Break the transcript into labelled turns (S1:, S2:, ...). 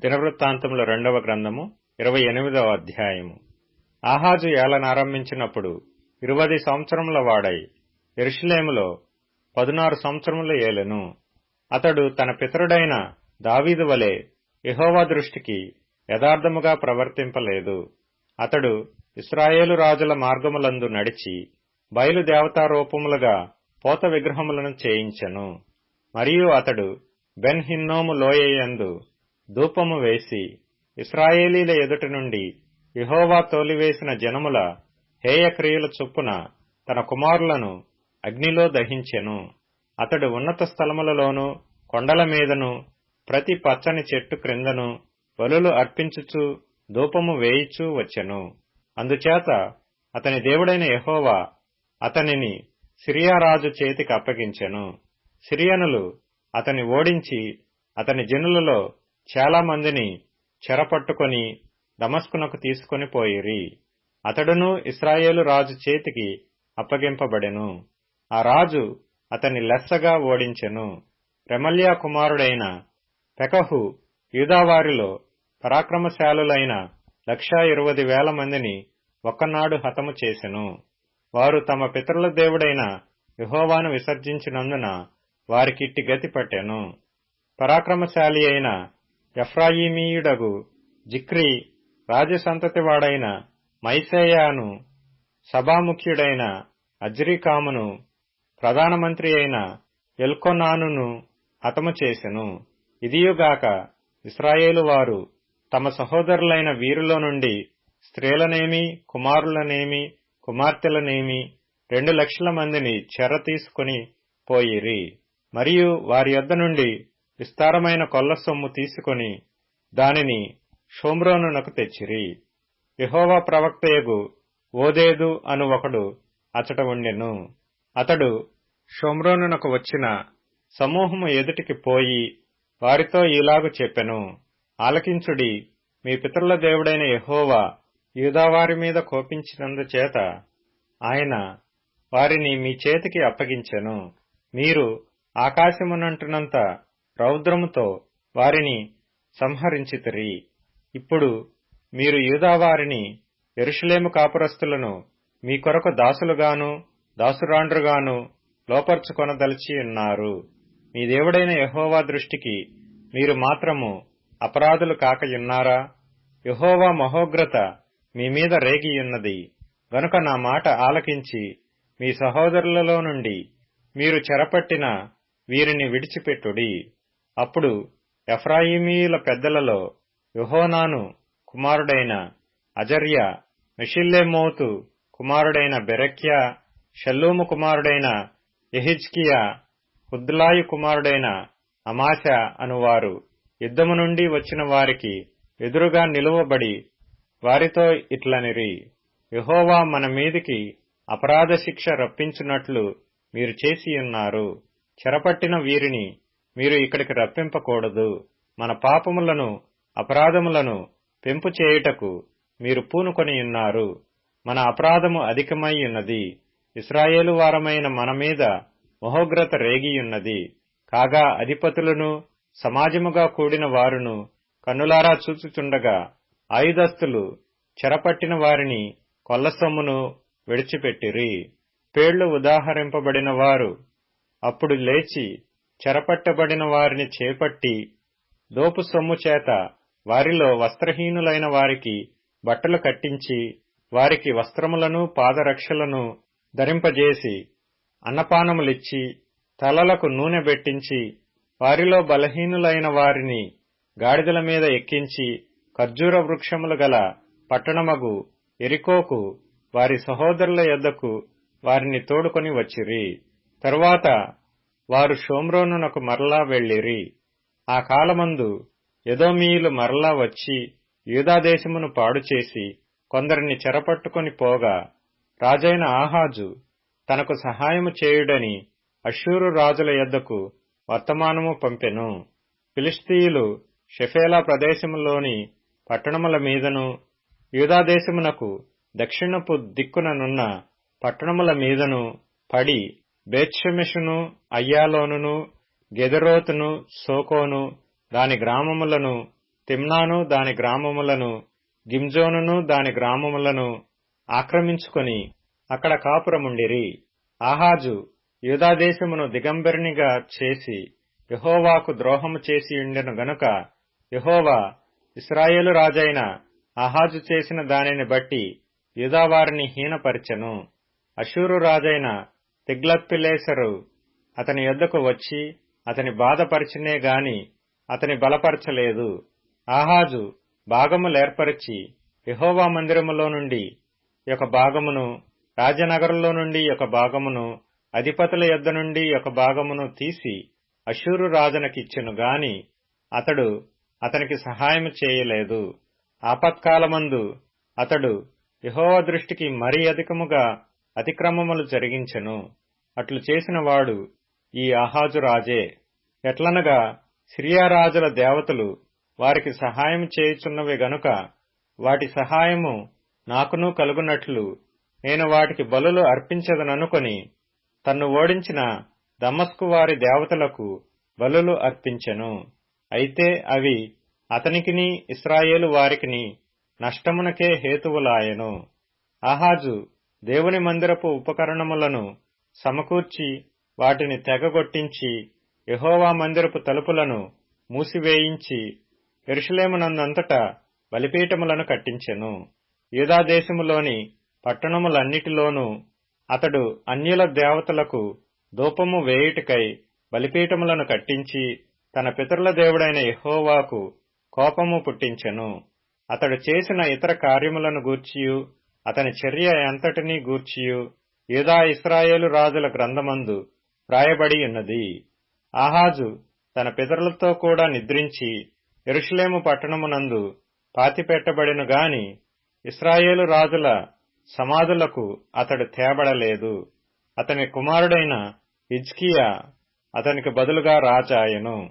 S1: దినవృత్తాంతముల రెండవ గ్రంథము ఇరవై ఎనిమిదవ అధ్యాయము. ఆహాజు ఏలనారంభించినప్పుడు ఇరువది సంవత్సరముల వాడై ఎరుషులేములో పదునారు సంవత్సరముల ఏలెను. అతడు తన పితరుడైన దావీదు వలె యెహోవా దృష్టికి యథార్థముగా ప్రవర్తింపలేదు. అతడు ఇస్రాయేలు రాజుల మార్గములందు నడిచి బయలుదేవతారూపములుగా పోత విగ్రహములను చేయించెను. మరియు అతడు బెన్ హిన్నోము లోయయందు ధూపము వేసి ఇస్రాయేలీల ఎదుట నుండి యెహోవా తోలివేసిన జనముల హేయక్రియల చొప్పున తన కుమారులను అగ్నిలో దహించెను. అతడు ఉన్నత స్థలములలోనూ కొండల మీదను ప్రతి పచ్చని చెట్టు క్రిందను బలులు అర్పించుచు ధూపము వేయిచూ వచ్చెను. అందుచేత అతని దేవుడైన యహోవా అతనిని సిరియారాజు చేతికి అప్పగించెను. సిరియనులు అతని ఓడించి అతని జనులలో చాలా మందిని చెరపట్టుకొని దమస్కునకు తీసుకొని పోయిరి. అతడును ఇస్రాయేలు రాజు చేతికి అప్పగింపబడెను. ఆ రాజు అతని లెస్సగా ఓడించెను. రెమల్యా కుమారుడైన పెకహు యూదావారిలో పరాక్రమశాలులైన లక్షా ఇరవై వేల మందిని ఒక్కనాడు హతము చేసెను. వారు తమ పితరుల దేవుడైన యహోవాను విసర్జించినందున వారికిట్టి గతి పట్టెను. పరాక్రమశాలి అయిన ఎఫ్రాయిమీయుడగు జిక్రి రాజసంతతివాడైన మైసేయాను సభాముఖ్యుడైన అజ్రికామును ప్రధానమంత్రి అయిన ఎల్కొనానును హతము చేసెను. ఇదియుగాక ఇస్రాయేలు వారు తమ సహోదరులైన వీరిలో నుండి స్త్రీలనేమి కుమారులనేమి కుమార్తెలనేమి రెండు లక్షల మందిని చెర తీసుకుని పోయిరి. మరియు వారి యొద్ద నుండి విస్తారమైన కొల్ల సొమ్ము తీసుకొని దానిని షోమ్రోనునకు తెచ్చిరి. యహోవా ప్రవక్తయగు ఓదేదు అను ఒకడు అచట ఉండెను. అతడు షోమ్రోనునకు వచ్చిన సమూహము ఎదుటికి పోయి వారితో ఇలాగు చెప్పెను. ఆలకించుడి మీ పితరుల దేవుడైన యహోవా యూదావారి మీద కోపించినందుచేత ఆయన వారిని మీ చేతికి అప్పగించెను. మీరు ఆకాశమునంటున్నంత రౌద్రముతో వారిని సంహరించితిరి. ఇప్పుడు మీరు యూదావారిని ఎరుషలేము కాపురస్తులను మీ కొరకు దాసులుగాను దాసురాండ్రుగాను లోపర్చుకొనదలిచి ఉన్నారు. మీ దేవుడైన యహోవా దృష్టికి మీరు మాత్రము అపరాధులు కాకయున్నారా యహోవా మహోగ్రత మీ మీద రేగియున్నది గనుక నా మాట ఆలకించి మీ సహోదరులలో నుండి మీరు చెరపట్టిన వీరిని విడిచిపెట్టుడి. అప్పుడు ఎఫ్రాయిమీయుల పెద్దలలో యుహోనాను కుమారుడైన అజర్య మెషిల్లెమోతు కుమారుడైన బెరక్యా షల్లూము కుమారుడైన ఎహిజ్కియా హుద్లాయు కుమారుడైన అమాశ అనువారు యుద్ధము నుండి వచ్చిన వారికి ఎదురుగా నిలువబడి వారితో ఇట్లనిరి యహోవా మన మీదికి అపరాధ శిక్ష రప్పించున్నట్లు మీరు చేసియున్నారు చెరపట్టిన వీరిని మీరు ఇక్కడికి రప్పింపకూడదు. మన పాపములను అపరాధములను పెంపు చేయుటకు మీరు పూనుకొని ఉన్నారు. మన అపరాధము అధికమై ఉన్నది. ఇస్రాయేలు వారమైన మన మీద మహోగ్రత రేగియున్నది కాగా అధిపతులను సమాజముగా కూడిన వారును కన్నులారా చూచుచుండగా ఆయుధస్తులు చెరపట్టిన వారిని కొల్లసొమ్మును విడిచిపెట్టిరి. పేళ్ళు ఉదాహరింపబడిన వారు అప్పుడు లేచి చెరపట్టబడిన వారిని చేపట్టి దోపు సొమ్ము చేత వారిలో వస్త్రహీనులైన వారికి బట్టలు కట్టించి వారికి వస్త్రములను పాదరక్షలను ధరింపజేసి అన్నపానములిచ్చి తలలకు నూనె పెట్టించి వారిలో బలహీనులైన వారిని గాడిదల మీద ఎక్కించి ఖర్జూర వృక్షములు గల పట్టణమగు ఎరికోకు వారి సహోదరుల యొద్దకు వారిని తోడుకొని వచ్చిరి. తరువాత వారు షోమ్రోనునకు మరలా వెళ్ళిరి ఆ కాలమందు యదోమీయులు మరలా వచ్చి యూదాదేశమును పాడుచేసి కొందరిని చెరపట్టుకొని పోగా రాజైన ఆహాజు తనకు సహాయము చేయుడని అషూరు రాజుల యొద్దకు వర్తమానము పంపెను. ఫిలిస్తీయులు షెఫేలా ప్రదేశములోని పట్టణముల మీదను యూదాదేశమునకు దక్షిణపు దిక్కుననున్న పట్టణముల మీదను పడి బేత్షెమెషును అయ్యాలోనును గెదరోతును సోకోను దాని గ్రామములను తిమ్నాను దాని గ్రామములను గిమ్జోనును దాని గ్రామములను ఆక్రమించుకొని అక్కడ కాపురముండిరి. ఆహాజు యూదాదేశమును దిగంబరినిగా చేసి యహోవాకు ద్రోహము చేసి ఉండెను గనుక యహోవా ఇస్రాయేలు రాజైన ఆహాజు చేసిన దానిని బట్టి యూదావారిని హీనపరిచెను. అషూరు రాజైన తిగ్లత్పిలేసరు అతని యొద్దకు వచ్చి అతని బాధపరిచినే గాని అతని బలపరచలేదు. ఆహాజు భాగములేర్పరిచి యహోవా మందిరములో నుండి ఒక భాగమును రాజనగరంలో నుండి ఒక భాగమును అధిపతుల యొద్ద నుండి ఒక భాగమును తీసి అశూరు రాజునకిచ్చెను గాని అతడు అతనికి సహాయం చేయలేదు. ఆపత్కాలమందు అతడు యహోవ దృష్టికి మరీ అధికముగా అతిక్రమములు జరిగించెను. అట్లు చేసిన వాడు ఈ అహాజు రాజే ఎట్లనగా సిరియారాజుల దేవతలు వారికి సహాయం చేయుచున్నవి గనుక వాటి సహాయము నాకును కలుగునట్లు నేను వాటికి బలులు అర్పించదననుకొని తన్ను ఓడించిన దమస్కు వారి దేవతలకు బలులు అర్పించెను. అయితే అవి అతనికిని ఇస్రాయేలు వారికిని నష్టమునకే హేతువులాయెను. ఆహాజు దేవుని మందిరపు ఉపకరణములను సమకూర్చి వాటిని తెగగొట్టించి యహోవా మందిరపు తలుపులను మూసివేయించి ఎరుషలేమునందంతటా బలిపీఠములను కట్టించెను. యూదాదేశములోని పట్టణములన్నిటిలోనూ అతడు అన్యుల దేవతలకు ధూపము వేయుటికై బలిపీఠములను కట్టించి తన పితరుల దేవుడైన యహోవాకు కోపము పుట్టించెను. అతడు చేసిన ఇతర కార్యములను గూర్చియు అతని చర్య ఎంతటినీ గూర్చియు యూదా ఇస్రాయేలు రాజుల గ్రంథమందు రాయబడి ఉన్నది. ఆహాజు తన పితరులతో కూడా నిద్రించి ఎరుషులేము పట్టణమునందు పాతిపెట్టబడిను గాని ఇస్రాయేలు రాజుల సమాధులకు అతడు తేబడలేదు. అతని కుమారుడైన హిజ్కియా అతనికి బదులుగా రాజాయను.